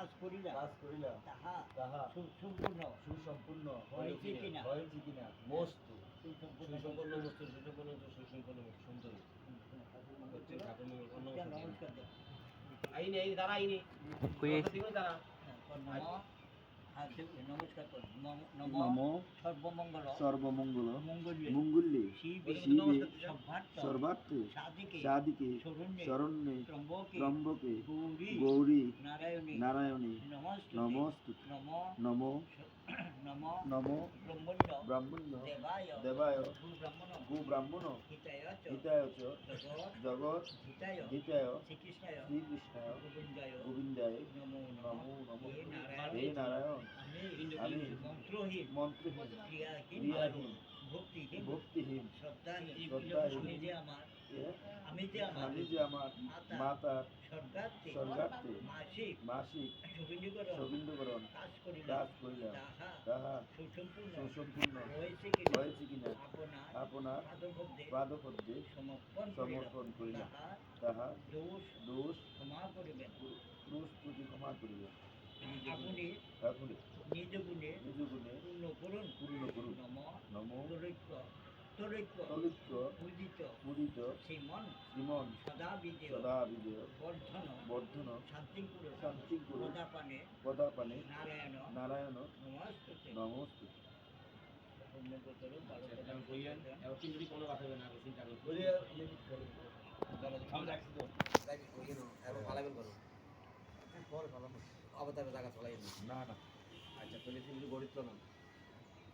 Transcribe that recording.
কাজ করিলাম কাজ করিলাম তাহা তাহা সুসম্পূর্ণ। সুসম্পূর্ণ হয়েছে কিনা? হয়েছে কিনা? মস্তু সুসম্পূর্ণ। বস্তু সুসম্পূর্ণ সুসম্পন্ন সুন্দর। আইনি আইনি তারা আইনি। নম হ্যাঁ, নমস্কার করুন নম- নম নম সর্বমঙ্গল সর্বমঙ্গল মঙ্গলে মঙ্গলে শিবে শিবে সর্বার্থে সাদিকে শরণ্যে শরণ্যে ত্রম্বকে ত্রম্বকে গৌরী নারায়ণী নারায়ণী নমস্তুতে নম নম ব্রহ্মণ্য দেবায় দেবায় ব্রাহ্মণ গো হিতায় চ জগৎ হিতায় শ্রীকৃষ্ণায় গোবিন্দায় নমো নমো হে নারায়ণ আমি মন্ত্রহীন মন্ত্রহীন ক্রিয়াহীন ভক্তিহীন ভক্তিহীন শ্রদ্ধাহীন। আমি যে আমার মাতার স্বর্গার্থে মাসিক সবিন্দুকরণ কাজ করিলাম। তাহা সুসম্পূর্ণ হয়েছে কিনা আপনার পাদপদ্মে সমর্পণ করিলাম। তাহা দোষ ক্রুশ ত্রুটি ক্ষমা করিবেন। আপনি নিজ গুণে নিজ গুণে পূর্ণ করুন পূর্ণ করুন নম নম তলৈক্য তলৈক্য পবিত্র উদিত মুদিত শ্রীমন শ্রীমন সদা বিজয় সদা বিজয় বর্ধন বর্ধন শান্তিপুর শান্তিপুর প্রদাপানে পদাপানে নারায়ণ জায়গা চলাই না না আচ্ছা তিন দিন